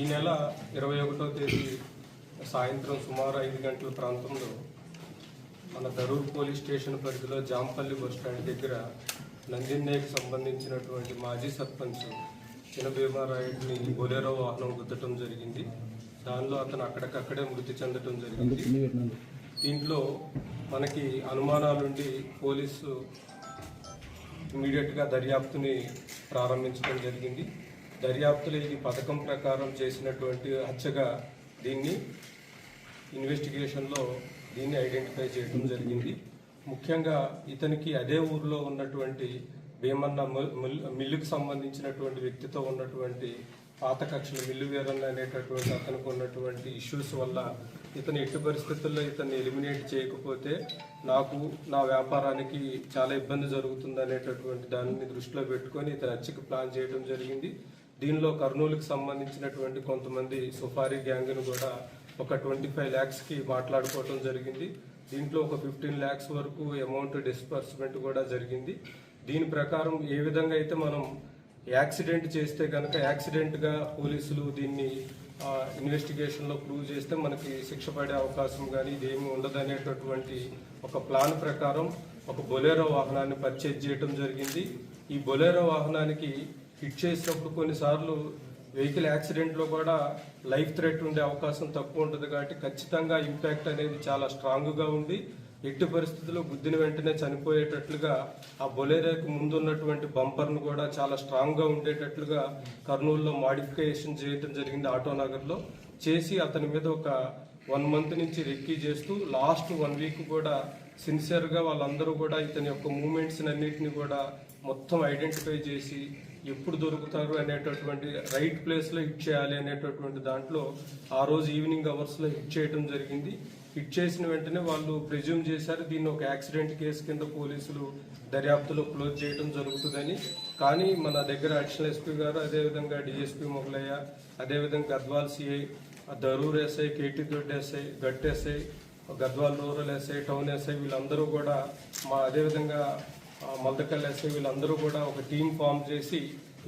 ఈ నెల ఇరవై ఒకటో తేదీ సాయంత్రం సుమారు ఐదు గంటల ప్రాంతంలో మన దరూర్ పోలీస్ స్టేషన్ పరిధిలో జాంపల్లి బస్ స్టాండ్ దగ్గర నందిన్నేకి సంబంధించినటువంటి మాజీ సర్పంచ్ చినభీమారాయుడిని బొలేరో వాహనం గుద్దటం జరిగింది. దానిలో అతను అక్కడికక్కడే మృతి చెందటం జరిగింది. దీంట్లో మనకి అనుమానాలుండి పోలీసు ఇమీడియట్గా దర్యాప్తుని ప్రారంభించడం జరిగింది. దర్యాప్తులో ఈ పథకం ప్రకారం చేసినటువంటి హత్యగా దీన్ని ఇన్వెస్టిగేషన్లో దీన్ని ఐడెంటిఫై చేయడం జరిగింది. ముఖ్యంగా ఇతనికి అదే ఊరిలో ఉన్నటువంటి భీమన్న మిల్- మిల్లుకు సంబంధించినటువంటి వ్యక్తితో ఉన్నటువంటి పాత కక్షలు మిల్లు వీరన్న అనేటటువంటి అతనికి ఉన్నటువంటి ఇష్యూస్ వల్ల ఇతను ఎట్టి పరిస్థితుల్లో ఇతన్ని ఎలిమినేట్ చేయకపోతే నాకు నా వ్యాపారానికి చాలా ఇబ్బంది జరుగుతుంది అనేటటువంటి దానిని దృష్టిలో పెట్టుకొని ఇతను హత్యకి ప్లాన్ చేయడం జరిగింది. దీనిలో కర్నూలుకి సంబంధించినటువంటి కొంతమంది సుఫారీ గ్యాంగ్ను కూడా ఒక ట్వంటీ ఫైవ్ ల్యాక్స్కి మాట్లాడుకోవటం జరిగింది. దీంట్లో ఒక ఫిఫ్టీన్ ల్యాక్స్ వరకు అమౌంట్ డిస్బర్స్మెంట్ కూడా జరిగింది. దీని ప్రకారం ఏ విధంగా అయితే మనం యాక్సిడెంట్ చేస్తే కనుక యాక్సిడెంట్గా పోలీసులు దీన్ని ఇన్వెస్టిగేషన్లో ప్రూవ్ చేస్తే మనకి శిక్ష పడే అవకాశం కానీ ఇదేమి ఉండదనేటటువంటి ఒక ప్లాన్ ప్రకారం ఒక బొలేరో వాహనాన్ని పర్చేజ్ చేయడం జరిగింది. ఈ బొలేరో వాహనానికి హిట్ చేసినప్పుడు కొన్నిసార్లు వెహికల్ యాక్సిడెంట్లో కూడా లైఫ్ థ్రెట్ ఉండే అవకాశం తక్కువ ఉంటుంది కాబట్టి ఖచ్చితంగా ఇంపాక్ట్ అనేది చాలా స్ట్రాంగ్గా ఉంది ఎట్టి పరిస్థితుల్లో గుద్దిన వెంటనే చనిపోయేటట్లుగా ఆ బొలేరోకి ముందు ఉన్నటువంటి బంపర్ను కూడా చాలా స్ట్రాంగ్గా ఉండేటట్లుగా కర్నూలులో మాడిఫికేషన్ చేయడం జరిగింది ఆటో నగర్లో. చేసి అతని మీద ఒక వన్ మంత్ నుంచి రెక్కీ చేస్తూ లాస్ట్ వన్ వీక్ కూడా సిన్సియర్గా వాళ్ళందరూ కూడా ఇతని యొక్క మూమెంట్స్ అన్నింటినీ కూడా మొత్తం ఐడెంటిఫై చేసి ఎప్పుడు దొరుకుతారు అనేటటువంటి రైట్ ప్లేస్లో హిట్ చేయాలి అనేటటువంటి దాంట్లో ఆ రోజు ఈవినింగ్ అవర్స్లో హిట్ చేయడం జరిగింది. హిట్ చేసిన వెంటనే వాళ్ళు ప్రిజ్యూమ్ చేశారు దీన్ని ఒక యాక్సిడెంట్ కేసు కింద పోలీసులు దర్యాప్తులో క్లోజ్ చేయడం జరుగుతుందని. కానీ మన దగ్గర అడిషనల్ ఎస్పీ గారు అదేవిధంగా డిఎస్పీ మొగలయ్య అదేవిధంగా Gadwal CI Darur SI KT Doddi SI Gattu SI Gadwal rural SI town SI వీళ్ళందరూ కూడా మా అదేవిధంగా మల్దకల్ ఎస్ఐ వీళ్ళందరూ కూడా ఒక టీం ఫామ్ చేసి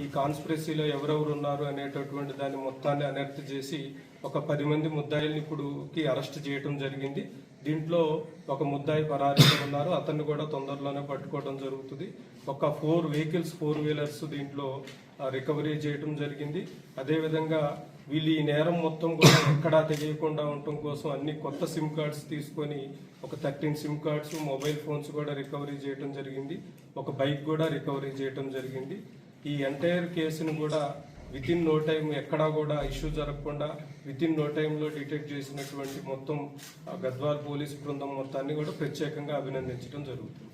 ఈ కాన్స్పిరసీలో ఎవరెవరు ఉన్నారు అనేటటువంటి దాన్ని మొత్తాన్ని అనర్త్ చేసి ఒక పది మంది ముద్దాయిల్ని ఇప్పుడుకి అరెస్ట్ చేయడం జరిగింది. దీంట్లో ఒక ముద్దాయి పరారీలో ఉన్నారు. అతన్ని కూడా తొందరలోనే పట్టుకోవడం జరుగుతుంది. ఒక ఫోర్ వెహికల్స్ ఫోర్ వీలర్స్ దీంట్లో రికవరీ చేయటం జరిగింది. అదేవిధంగా వీళ్ళు ఈ నేరం మొత్తం కూడా ఎక్కడా తెలియకుండా ఉండటం కోసం అన్ని కొత్త సిమ్ కార్డ్స్ తీసుకొని ఒక thirteen sim cards mobile phones కూడా రికవరీ చేయడం జరిగింది. ఒక బైక్ కూడా రికవరీ చేయడం జరిగింది. ఈ ఎంటైర్ కేసును కూడా విత్ ఇన్ నో టైం ఎక్కడా కూడా ఇష్యూ జరగకుండా విత్ ఇన్ నో టైంలో డిటెక్ట్ చేసినటువంటి మొత్తం గద్వాల్ పోలీస్ బృందం మొత్తాన్ని కూడా ప్రత్యేకంగా అభినందించడం జరుగుతుంది.